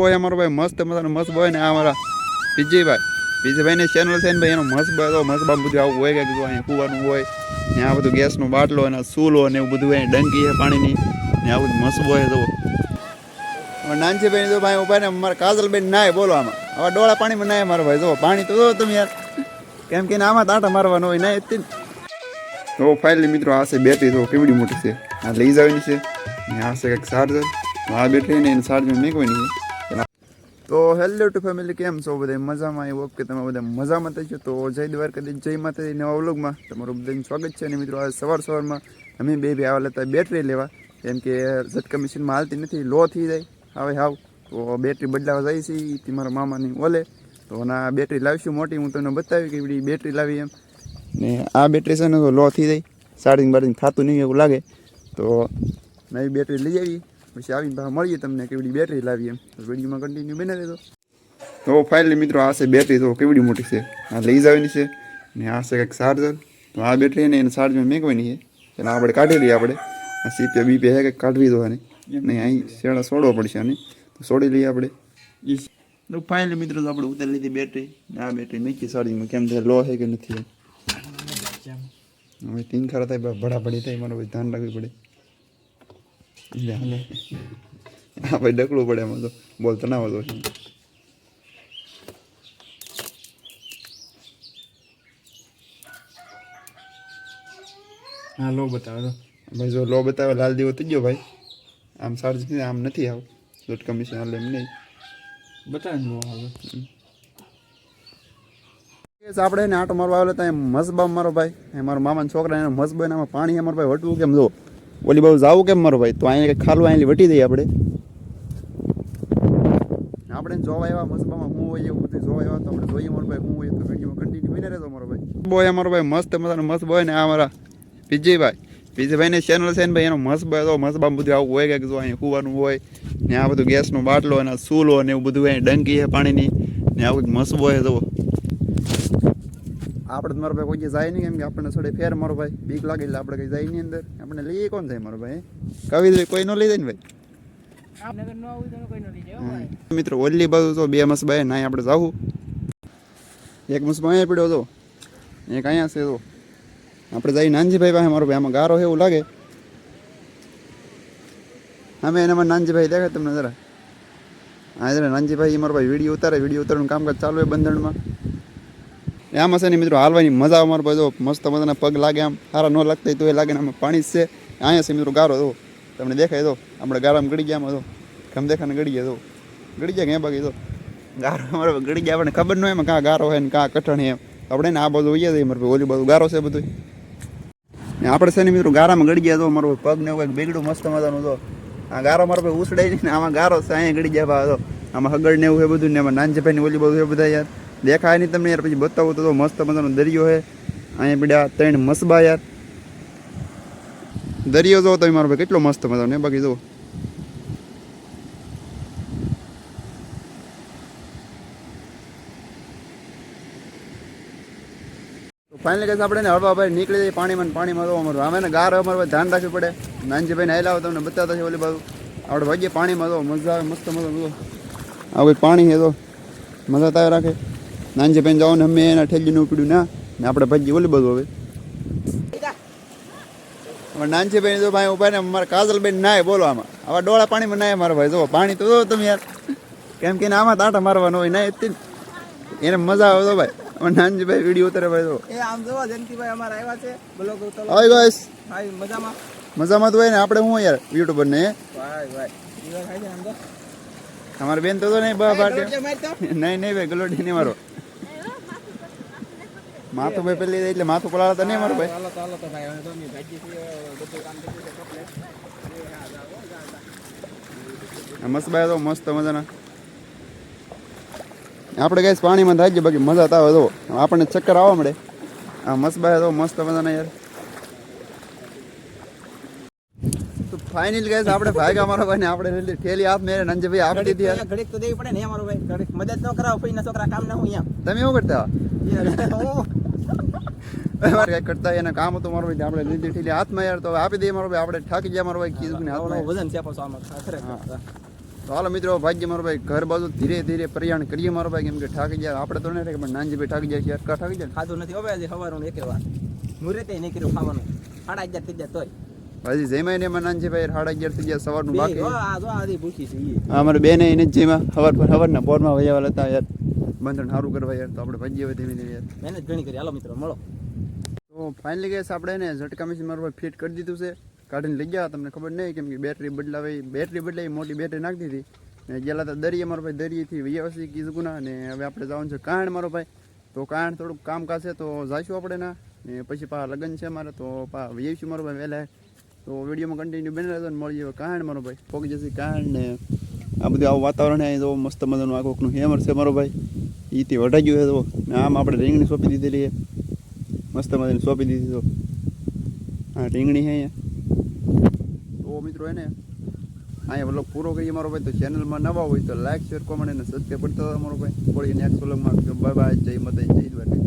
Boy અમારો ભાઈ મસ્ત મજાનો, મસ્ત બોય ને આ અમારા વિજયભાઈ. વિજયભાઈની ચેનલ છે ને ભાઈ, એનો મસ્ત તો મસ્ત બામ બધું આવું હોય કે કીધું અહીંયા કૂવાનું હોય, ને આ બધું ગેસનો બાટલો અને સૂલો ને એવું બધું અહીંયા ડંકી છે પાણીની, ને બધું મસ્ત બોય તો નાનજીભાઈ તો ભાઈ ઊભા ને મારા કાજલબેન નાય બોલો આમાં. હવે ડોળા પાણીમાં નાય મારો ભાઈ જો પાણી તો જો તમે યાર. કેમ કે આમાં તાંટા મારવાનો હોય, નાય જ તે. ફાઇનલી મિત્રો, આ છે બેટરી તો કેવડી મોટી છે. આ લઈ જવાની છે. ને આ છે કંઈક ચાર્જર આ બેટરી ને એને ચાર્જર કોઈ છે. તો હેલો ટુ ફેમિલી કેમ છો બધા? મજામાં એ હોપ કે તમે બધા મજામાં થશો તો જય દ્વારકાધીશ જય માતાજી નવા વ્લોગમાં તમારું બધાનું સ્વાગત છે. અને મિત્રો, આજે સવાર સવારમાં અમે બે બે આવેલા હતા બેટરી લેવા. કેમ કે ઝટકા મશીનમાં હાલતી નથી લો થઈ જાય. હવે હાવ. તો બેટરી બદલાવા જાય છે તે મારા મામાની ઓલે. તો ના બેટરી લાવીશું મોટી, હું તમને બતાવી કે એવી બેટરી લાવી એમ. ને આ બેટરી છે ને તો લો થઈ જાય. ચાર્જિંગ બાર્જિંગ થતું નહીં એવું લાગે. તો નવી બેટરી લઈ આવી. પછી આવીને પાછા મળીએ તમને કેવડી બેટરી લાવી એમ. તો વિડીયોમાં કન્ટિન્યુ બને રહેતો તો ફાઇનલી મિત્રો આ છે બેટરી તો કેવડી મોટી છે? આ લઈ જવાની છે ને આ છે કંઈક ચાર્જર તો આ બેટરી ને એને ચાર્જમાં મેકવાની છે. એટલે આપણે કાઢી લઈએ આપણે. આ સીપે બીપે હે કંઈક કાઢવી દો અને અહીં શેડા છોડવો પડશે આને. તો છોડી લઈએ આપણે. તો ફાઇનલી મિત્રો આપણે ઉતારી લીધી બેટરી આ બેટરી મૂકી ચાર્જિંગમાં કેમ છે લો છે કે નથી? હવે તીન ખરા થાય ભડાભડી થાય મારું ધ્યાન રાખવી પડે. હા ભાઈ ડકલું પડે એમાં તો. બોલતો ના હોતો હા લો બતાવે તો. ભાઈ જો લો બતાવે લાલ દીવો થઈ ગયો ભાઈ. આમ ચાર્જ આમ નથી આવ. લોટ કમિશન હાલ એમ નહીં. બતાવે નો હવે. આપણે એને આટો મારવા આવેલો ત્યાં મસબા મારો ભાઈ. એ મારો મામાના છોકરા એને મસબો આમાં પાણી અમારો ભાઈ વટવું કેમ જો ઓલી બહુ જાવું કેમ મારો ભાઈ? તો અહીંયા કંઈક ખાલું અહીંયા વટી દઈએ આપણે. આપણે જોવા આવ્યા મસ્તમાં હું હોય એવું બધું જોવા આવ્યા તો આપણે જોઈએ મારો ભાઈ હું હોય તો વિડીયોમાં કન્ટિન્યુ બને રહેતો મારો ભાઈ. બોય અમારો ભાઈ મસ્ત મજાનો મસ્ત બોય ને આ અમારા વિજયભાઈ. વિજયભાઈની ચેનલ છે ને ભાઈ એનો મસ્ત ભાઈ તો મસબા બધું આવું હોય કે જો અહીંયા કૂવાનું હોય ને આ બધું ગેસનો બાટલો અને સૂલો ને એવું બધું અહીં ડંકી છે પાણીની ને આવું કંઈક મસ્ત બોય તો આપણે મારો ભાઈ કોઈ જાય નહીં કેમ કે આપણને થોડી ફેર મારો ભાઈ. બીક લાગે એટલે આપણે કઈ જાય નહીં અંદર. આપણે લઈએ કોણ થાય મારો ભાઈ કવિ કોઈ ન લઈ જાય ને ભાઈ તો. મિત્રો ઓલી બાજુ તો બે મસ ભાઈ ના આપણે જાવું. એક મસ અહીંયા પડ્યો હતો. એક અહીંયા છે તો. આપણે જઈ નાનજીભાઈ પાસે મારો ભાઈ આમાં ગારો એવું લાગે. અમે એનામાં નાનજીભાઈ દેખાય તમને જરા. હા જરા નાનજીભાઈ મારો ભાઈ વીડિયો ઉતારે વીડિયો ઉતારવાનું કામકાજ ચાલુ હોય બંધણમાં. આમાં છે ને મિત્રો, હાલવાની મજા અમારો ભાઈ મસ્ત મજાના પગ લાગે આમ. સારા ન લાગતા તો એ લાગે ને આમાં પાણી છે. અહીંયા છે મિત્રો ગારો તો તમને દેખાય તો આપણે ગારામાં ગળી ગયા તો ગમ દેખાને ગળી ગયા તો ગળી ગયા ક્યાં બાકી તો ગારો અમારે ગળી ગયા આપણને ખબર ન હોય એમાં કાં ગારો હોય ને કાં કઠણ એમ. આપણે ને આ બાજુ હોઈએ છીએ મારે ઓલી બધું ગારો છે બધું ને આપણે છે ને મિત્રો ગારામાં ગળી ગયા તો મારો પગ ને કંઈક બેગડું મસ્ત મજાનું તો આ ગારો મારો ભાઈ ઉસડાય નહીં ને આમાં ગારો છે, અહીંયા ગળી ગયા તો આમાં હગડ ને એવું એ બધું ને આમાં નાનજીભાઈ ની ઓલી બધું એ બધા યાર. દેખાય નહીં તમને યાર, પછી બતાવું તો મસ્ત મજાનો દરિયો છે. અહીંયા પડ્યા ત્રણ મસબા યાર. દરિયો જો તમે મારો ભાઈ, કેટલો મસ્ત મજાનો ને બાકી જુઓ ફાઇનલી કઈ આપણે હળવા ભાઈ નીકળી જાય પાણીમાં પાણીમાં તો અમારું. અમે ગાર અમારે ધ્યાન રાખવું પડે. નાનજીભાઈને હેલા આવે તમને બતાવતા છે ઓલી બાજુ. આપણે ભાગીએ પાણીમાં તો મજા આવે, મસ્ત મજા જો આ પાણી છે તો મજા તાવે રાખે. નાનજીભાઈ જાઓ ને અમે એના ઠેલીનું ઉપડ્યું ના ને આપણે ભાજી ઓલી બધું હવે. નાનજી નાનજીભાઈ જો ભાઈ ઊભા ને મારા કાજલબેન નાય બોલો આમાં. આવા ડોળા પાણીમાં નાય મારા ભાઈ જો પાણી તો જો તમે યાર. કેમ કે આમાં તાંટા મારવાનો હોય નાય જ એને મજા આવે તો ભાઈ. હવે નાનજીભાઈ વીડિયો ઉતરે ભાઈ જો. એ આમ જોવા જયંતિભાઈ અમારા આવ્યા છે. બ્લોગ ઉતારવા હાય ગાઈસ હાય મજામાં? મજામાં તો હોય ને આપણે હું યાર યુટ્યુબર ને? ભાઈ ભાઈ તો. તમારી બેન તો તો નહીં બા તો નહીં નહીં ભાઈ ગલોડી નહીં મારો. માથું ભાઈ પેલી એટલે માથું પલાળતા નહીં મારું ભાઈ. તો ભાઈ હવે તો બધું કામ થઈ ગયું મસ્ત ભાઈ તો મસ્ત મજાના. આપણે કઈ પાણીમાં થાય છે બાકી મજા તો આવે તો. આપણને ચક્કર આવવા મળે. આ મસ્ત ભાઈ તો મસ્ત મજાના યાર. તો ફાઇનલ ગેસ આપણે ભાગ્યા મારો ભાઈ ને આપણે ઠેલી આપ મેરે નંજભાઈ આપી દીધી ઘડીક તો દેવી પડે ને અમારો ભાઈ. ઘડીક મદદ ન કરાવો કોઈ ન છોકરા કામ ના હું અહીંયા તમે એવું કરતા મારે કઈ કરતા એના કામ હતું મારો ભાઈ આપણે લીધી ઠેલી હાથમાં યાર તો હવે આપી દઈએ મારો ભાઈ. આપણે થાકી ગયા મારો ભાઈ કીધું ને હાથમાં વજન છે પાછો આમાં તો હાલો મિત્રો ભાગ્ય મારો ભાઈ ઘર બાજુ ધીરે ધીરે પ્રયાણ કરીએ મારો ભાઈ કેમ કે થાકી જાય આપણે તો નહીં પણ નાનજીભાઈ થાકી જાય યાર કા થાકી જાય ખાધું નથી હવે આજે સવારનું એકે વાર. મુહૂર્તે નહીં કર્યું ખાવાનું. સાડા અગિયાર થઈ જાય તોય. હજી જમ્યા ને એમાં નાનજીભાઈ સાડા અગિયાર થઈ ગયા સવારનું બાકી. છે અમારે બેને એને જેમાં. હવાર પર હવારના પોરમાં વૈયાવાલા હતા યાર. બંધન સારું કરવા યાર તો આપણે ભજીએ ધીમે ધીમે યાર. મહેનત ઘણી કરી. હાલો મિત્રો મળો. તો ફાઇનલી ગેસ આપણે ને ઝટકા મશીન મારું ભાઈ ફિટ કરી દીધું છે. કાઢીને લઈ ગયા, તમને ખબર નહીં કેમ કે બેટરી બદલાવી બેટરી બદલાવી મોટી બેટરી નાખી દીધી. ને ગયેલા હતા દરિયે, મારો ભાઈ દરિયેથી વ્યવસ્થિત કીધું અને હવે આપણે જવાનું છે કાણ મારો ભાઈ. તો કાણ થોડુંક કામકાજ કાશે તો જઈશું આપણે ના. ને પછી પા લગ્ન છે મારે તો પા વૈયાવીશું મારો ભાઈ વહેલા. તો વિડીયોમાં કન્ટિન્યુ બની રહેતો ને મળી જાય કાણ મારો ભાઈ. પોગી જશે કાણ ને આ બધું આવું વાતાવરણ અહીં જો મસ્ત મજાનું આ હેમર છે મારો ભાઈ. ઈથી વઢાઈ ગયું છે તો આમ આપણે રીંગણી સોંપી દીધેલી છે. મસ્ત મજાની સોંપી દીધી તો. હા રીંગણી છે અહીંયા. તો મિત્રો એને અહીંયા વ્લોગ પૂરો કરીએ મારો ભાઈ, તો ચેનલમાં નવા હોય તો લાઈક શેર કોમેન્ટ અને સબસ્ક્રાઈબ કરતા મારો ભાઈ. થોડી નેક્સ્ટ વ્લોગમાં બાય બાય, જય માતા જય